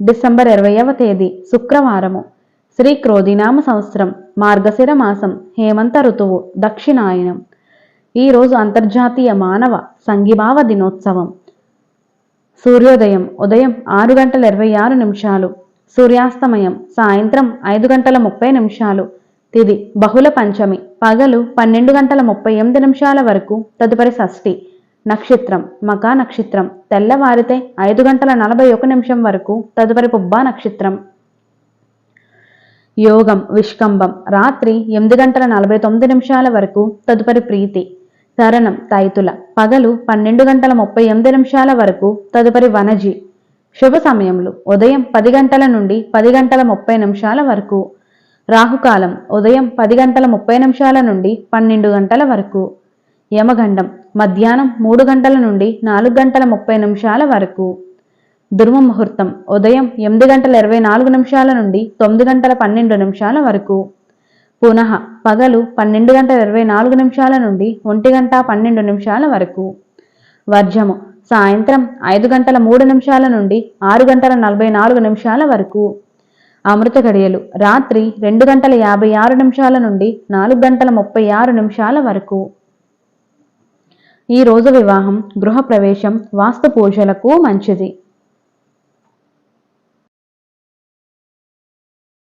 December ఇరవైవ తేదీ శుక్రవారము. శ్రీ క్రోధినామ సంవత్సరం మార్గశిర మాసం హేమంత ఋతువు దక్షిణాయనం. ఈరోజు అంతర్జాతీయ మానవ సంఘీభావ దినోత్సవం. సూర్యోదయం ఉదయం ఆరు గంటల ఇరవై ఆరు నిమిషాలు. సూర్యాస్తమయం సాయంత్రం ఐదు గంటల ముప్పై నిమిషాలు. తిది బహుళ పంచమి పగలు పన్నెండు గంటల ముప్పై ఎనిమిది నిమిషాల వరకు తదుపరి షష్ఠి. నక్షత్రం మకా నక్షత్రం. తెల్లవారితే ఐదు గంటల నలభై ఒక నిమిషం వరకు తదుపరి పుబ్బా నక్షత్రం. యోగం విష్కంభం. రాత్రి ఎనిమిది గంటల నలభై తొమ్మిది నిమిషాల వరకు తదుపరి ప్రీతి. తరణం తైతుల. పగలు పన్నెండు గంటల ముప్పై ఎనిమిది నిమిషాల వరకు తదుపరి వనజి. శుభ సమయంలో ఉదయం పది గంటల నుండి పది గంటల ముప్పై నిమిషాల వరకు. రాహుకాలం. ఉదయం పది గంటల ముప్పై నిమిషాల నుండి పన్నెండు గంటల వరకు. యమగండం. మధ్యాహ్నం మూడు గంటల నుండి నాలుగు గంటల ముప్పై నిమిషాల వరకు. దుర్మ ముహూర్తం ఉదయం ఎనిమిది గంటల ఇరవై నాలుగు నిమిషాల నుండి తొమ్మిది గంటల పన్నెండు నిమిషాల వరకు. పునః పగలు పన్నెండు గంటల ఇరవై నాలుగు నిమిషాల నుండి ఒంటి గంట పన్నెండు నిమిషాల వరకు. వర్జము సాయంత్రం ఐదు గంటల మూడు నిమిషాల నుండి ఆరు గంటల నలభై నాలుగు నిమిషాల వరకు. అమృత గడియలు రాత్రి రెండు గంటల యాభై ఆరు నిమిషాల నుండి నాలుగు గంటల ముప్పై ఆరు నిమిషాల వరకు. ఈ రోజు వివాహం గృహప్రవేశం వాస్తు పూజలకు మంచిది.